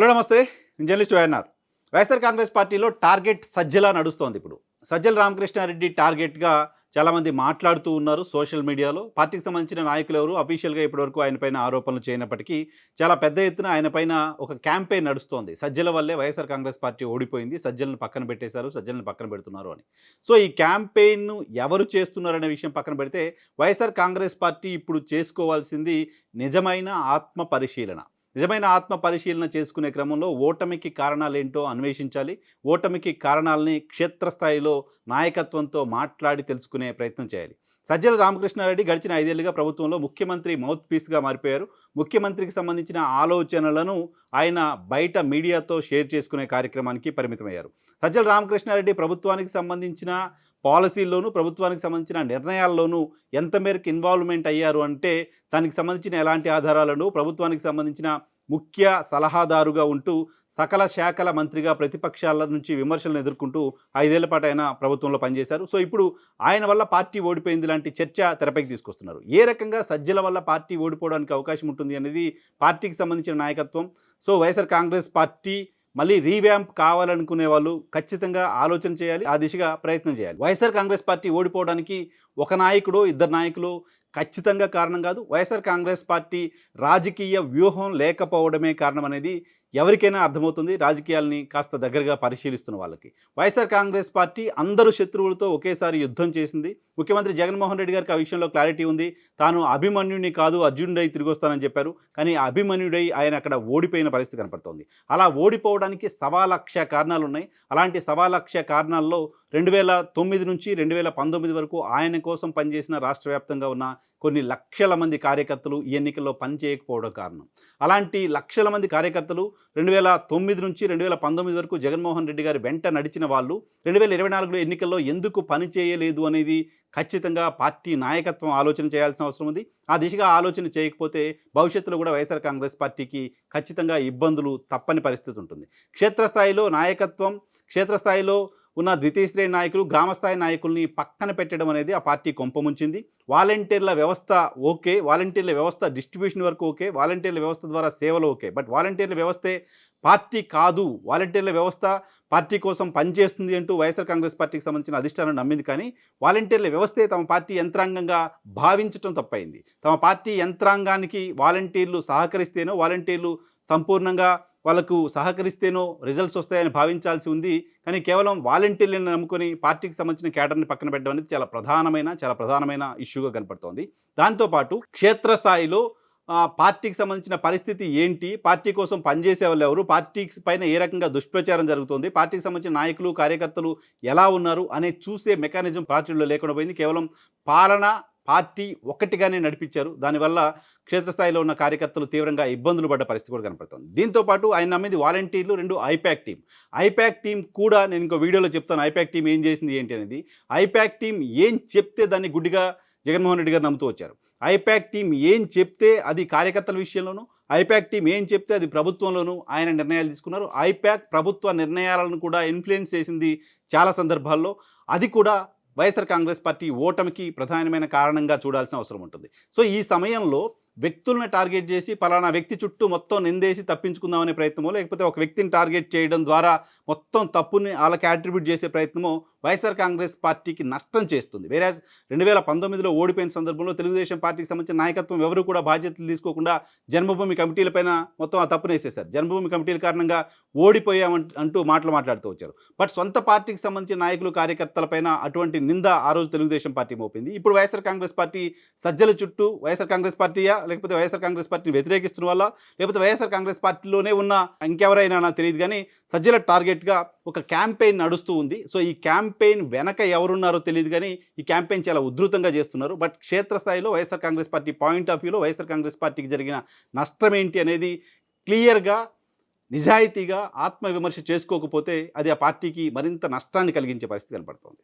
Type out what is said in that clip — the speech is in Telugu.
హలో నమస్తే. నేను జర్నలిస్ట్ వైఎన్ఆర్. వైఎస్ఆర్ కాంగ్రెస్ పార్టీలో టార్గెట్ సజ్జలా నడుస్తోంది ఇప్పుడు. సజ్జల రామకృష్ణారెడ్డి టార్గెట్గా చాలామంది మాట్లాడుతూ ఉన్నారు సోషల్ మీడియాలో. పార్టీకి సంబంధించిన నాయకులు ఎవరు? అఫీషియల్గా ఇప్పటివరకు ఆయన పైన ఆరోపణలు చేయనప్పటికీ చాలా పెద్ద ఎత్తున ఆయనపైన ఒక క్యాంపెయిన్ నడుస్తోంది. సజ్జల వల్లే వైఎస్ఆర్ కాంగ్రెస్ పార్టీ ఓడిపోయింది. సజ్జలను పక్కన పెట్టేశారు సజ్జలను పక్కన పెడుతున్నారు అని. సో ఈ క్యాంపెయిన్ను ఎవరు చేస్తున్నారనే విషయం పక్కన పెడితే వైఎస్ఆర్ కాంగ్రెస్ పార్టీ ఇప్పుడు చేసుకోవాల్సింది నిజమైన ఆత్మ పరిశీలన. నిజమైన ఆత్మ పరిశీలన చేసుకునే క్రమంలో ఓటమికి కారణాలేంటో అన్వేషించాలి. ఓటమికి కారణాలని క్షేత్రస్థాయిలో నాయకత్వంతో మాట్లాడి తెలుసుకునే ప్రయత్నం చేయాలి. సజ్జల రామకృష్ణారెడ్డి గడిచిన ఐదేళ్ళుగా ప్రభుత్వంలో ముఖ్యమంత్రి మౌత్ పీస్గా మారిపోయారు. ముఖ్యమంత్రికి సంబంధించిన ఆలోచనలను ఆయన బయట మీడియాతో షేర్ చేసుకునే కార్యక్రమానికి పరిమితమయ్యారు. సజ్జల రామకృష్ణారెడ్డి ప్రభుత్వానికి సంబంధించిన పాలసీల్లోనూ ప్రభుత్వానికి సంబంధించిన నిర్ణయాల్లోనూ ఎంత మేరకు ఇన్వాల్వ్మెంట్ అయ్యారు అంటే దానికి సంబంధించిన ఎలాంటి ఆధారాలను ప్రభుత్వానికి సంబంధించిన ముఖ్య సలహాదారుగా ఉంటూ సకల శాఖల మంత్రిగా ప్రతిపక్షాల నుంచి విమర్శలను ఎదుర్కొంటూ ఐదేళ్ళ పాటు ఆయన ప్రభుత్వంలో పనిచేశారు. సో ఇప్పుడు ఆయన వల్ల పార్టీ ఓడిపోయింది లాంటి చర్చ తెరపైకి తీసుకొస్తున్నారు. ఏ రకంగా సజ్జల వల్ల పార్టీ ఓడిపోవడానికి అవకాశం ఉంటుంది అనేది పార్టీకి సంబంధించిన నాయకత్వం. సో వైఎస్ఆర్ కాంగ్రెస్ పార్టీ మళ్ళీ రీవ్యాంప్ కావాలనుకునే వాళ్ళు ఖచ్చితంగా ఆలోచన చేయాలి ఆ దిశగా ప్రయత్నం చేయాలి. వైఎస్ఆర్ కాంగ్రెస్ పార్టీ ఓడిపోవడానికి ఒక నాయకుడు ఇద్దరు నాయకులు ఖచ్చితంగా కారణం కాదు. వైఎస్ఆర్ కాంగ్రెస్ పార్టీ రాజకీయ వ్యూహం లేకపోవడమే కారణం అనేది ఎవరికైనా అర్థమవుతుంది రాజకీయాల్ని కాస్త దగ్గరగా పరిశీలిస్తున్న వాళ్ళకి. వైఎస్ఆర్ కాంగ్రెస్ పార్టీ అందరు శత్రువులతో ఒకేసారి యుద్ధం చేసింది. ముఖ్యమంత్రి జగన్మోహన్ రెడ్డి గారికి ఆ విషయంలో క్లారిటీ ఉంది. తాను అభిమన్యుడిని కాదు అర్జునుడై తిరిగి వస్తానని చెప్పారు. కానీ అభిమన్యుడై ఆయన అక్కడ ఓడిపోయిన పరిస్థితి కనపడుతోంది. అలా ఓడిపోవడానికి సవాలక్ష కారణాలు ఉన్నాయి అలాంటి సవాలక్ష కారణాల్లో రెండు వేల తొమ్మిది నుంచి రెండు వేల పంతొమ్మిది వరకు ఆయన కోసం పనిచేసిన రాష్ట్ర వ్యాప్తంగా ఉన్న కొన్ని లక్షల మంది కార్యకర్తలు ఈ ఎన్నికల్లో పనిచేయకపోవడం కారణం. అలాంటి లక్షల మంది కార్యకర్తలు రెండు వేల తొమ్మిది నుంచి రెండు వేల పంతొమ్మిది వరకు జగన్మోహన్ రెడ్డి గారి వెంట నడిచిన వాళ్ళు రెండు వేల ఇరవై నాలుగులో ఎన్నికల్లో ఎందుకు పని చేయలేదు అనేది ఖచ్చితంగా పార్టీ నాయకత్వం ఆలోచన చేయాల్సిన అవసరం ఉంది. ఆ దిశగా ఆలోచన చేయకపోతే భవిష్యత్తులో కూడా వైఎస్ఆర్ కాంగ్రెస్ పార్టీకి ఖచ్చితంగా ఇబ్బందులు తప్పని పరిస్థితి ఉంటుంది. క్షేత్రస్థాయిలో నాయకత్వం క్షేత్రస్థాయిలో ఉన్న ద్వితీయ శ్రేణి నాయకులు గ్రామస్థాయి నాయకుల్ని పక్కన పెట్టడం అనేది ఆ పార్టీ కొంపముంచింది. వాలంటీర్ల వ్యవస్థ ఓకే వాలంటీర్ల వ్యవస్థ డిస్ట్రిబ్యూషన్ వరకు ఓకే వాలంటీర్ల వ్యవస్థ ద్వారా సేవలు ఓకే. బట్ వాలంటీర్ల వ్యవస్థే పార్టీ కాదు. వాలంటీర్ల వ్యవస్థ పార్టీ కోసం పనిచేస్తుంది అంటూ వైఎస్ఆర్ కాంగ్రెస్ పార్టీకి సంబంధించిన అధిష్టానం నమ్మింది కానీ వాలంటీర్ల వ్యవస్థే తమ పార్టీ యంత్రాంగంగా భావించడం తప్పైంది. తమ పార్టీ యంత్రాంగానికి వాలంటీర్లు సహకరిస్తేనో వాలంటీర్లు సంపూర్ణంగా వాళ్ళకు సహకరిస్తేనో రిజల్ట్స్ వస్తాయని భావించాల్సి ఉంది. కానీ కేవలం వాలంటీర్లను నమ్ముకొని పార్టీకి సంబంధించిన కేటర్ని పక్కన పెట్టడం అనేది చాలా ప్రధానమైన చాలా ప్రధానమైన ఇష్యూగా కనపడుతోంది. దాంతోపాటు క్షేత్రస్థాయిలో పార్టీకి సంబంధించిన పరిస్థితి ఏంటి? పార్టీ కోసం పనిచేసే వాళ్ళు ఎవరు? పార్టీ పైన ఏ రకంగా దుష్ప్రచారం జరుగుతుంది? పార్టీకి సంబంధించిన నాయకులు కార్యకర్తలు ఎలా ఉన్నారు? అనే చూసే మెకానిజం పార్టీలో లేకుండా పోయింది. కేవలం పాలన పార్టీ ఒక్కటిగానే నడిపించారు. దానివల్ల క్షేత్రస్థాయిలో ఉన్న కార్యకర్తలు తీవ్రంగా ఇబ్బందులు పడ్డ పరిస్థితి కూడా కనపడుతుంది. దీంతో పాటు ఆయన నమ్మింది వాలంటీర్లు రెండు ఐపాక్ టీం ఐపాక్ టీం కూడా నేను ఇంకో వీడియోలో చెప్తాను. ఐపాక్ టీం ఏం చేసింది ఏంటి అనేది. ఐపాక్ టీం ఏం చెప్తే దాన్ని గుడ్డిగా జగన్మోహన్ రెడ్డి గారు నమ్ముతూ వచ్చారు. ఐపాక్ టీం ఏం చెప్తే అది కార్యకర్తల విషయంలోనూ ఐపాక్ టీం ఏం చెప్తే అది ప్రభుత్వంలోనూ ఆయన నిర్ణయాలు తీసుకున్నారు. ఐపాక్ ప్రభుత్వ నిర్ణయాలను కూడా ఇన్ఫ్లుయెన్స్ చేసింది చాలా సందర్భాల్లో. అది కూడా వైఎస్ఆర్ కాంగ్రెస్ పార్టీ ఓటమికి ప్రధానమైన కారణంగా చూడాల్సిన అవసరం ఉంటుంది. సో ఈ సమయంలో వ్యక్తులను టార్గెట్ చేసి పలానా వ్యక్తి చుట్టూ మొత్తం నిందేసి తప్పించుకుందామనే ప్రయత్నమో లేకపోతే ఒక వ్యక్తిని టార్గెట్ చేయడం ద్వారా మొత్తం తప్పుని వాళ్ళకి అట్రిబ్యూట్ చేసే ప్రయత్నమో వైఎస్ఆర్ కాంగ్రెస్ పార్టీకి నష్టం చేస్తుంది. వేరే రెండు వేల పంతొమ్మిదిలో ఓడిపోయిన సందర్భంలో తెలుగుదేశం పార్టీకి సంబంధించిన నాయకత్వం ఎవరు కూడా బాధ్యతలు తీసుకోకుండా జన్మభూమి కమిటీలపైన మొత్తం ఆ తప్పును వేసేశారు. జన్మభూమి కమిటీల కారణంగా ఓడిపోయామంట అంటూ మాటలు మాట్లాడుతూ వచ్చారు. బట్ సొంత పార్టీకి సంబంధించిన నాయకులు కార్యకర్తలపైన అటువంటి నింద ఆ రోజు తెలుగుదేశం పార్టీ మోపింది. ఇప్పుడు వైఎస్ఆర్ కాంగ్రెస్ పార్టీ సజ్జల చుట్టూ వైఎస్ఆర్ కాంగ్రెస్ పార్టీయా లేకపోతే వైఎస్ఆర్ కాంగ్రెస్ పార్టీని వ్యతిరేకిస్తున్న వల్ల లేకపోతే వైఎస్ఆర్ కాంగ్రెస్ పార్టీలోనే ఉన్న ఇంకెవరైనా నాకు తెలియదు కానీ సజ్జల టార్గెట్గా ఒక క్యాంపెయిన్ నడుస్తూ ఉంది. సో ఈ క్యాంపెయిన్ వెనక ఎవరున్నారో తెలియదు కానీ ఈ క్యాంపెయిన్ చాలా ఉధృతంగా చేస్తున్నారు. బట్ క్షేత్రస్థాయిలో YSR Congress party point of వ్యూలో వైఎస్ఆర్ కాంగ్రెస్ పార్టీకి జరిగిన నష్టం ఏంటి అనేది క్లియర్గా నిజాయితీగా ఆత్మవిమర్శ చేసుకోకపోతే అది ఆ పార్టీకి మరింత నష్టాన్ని కలిగించే పరిస్థితి కనపడుతుంది.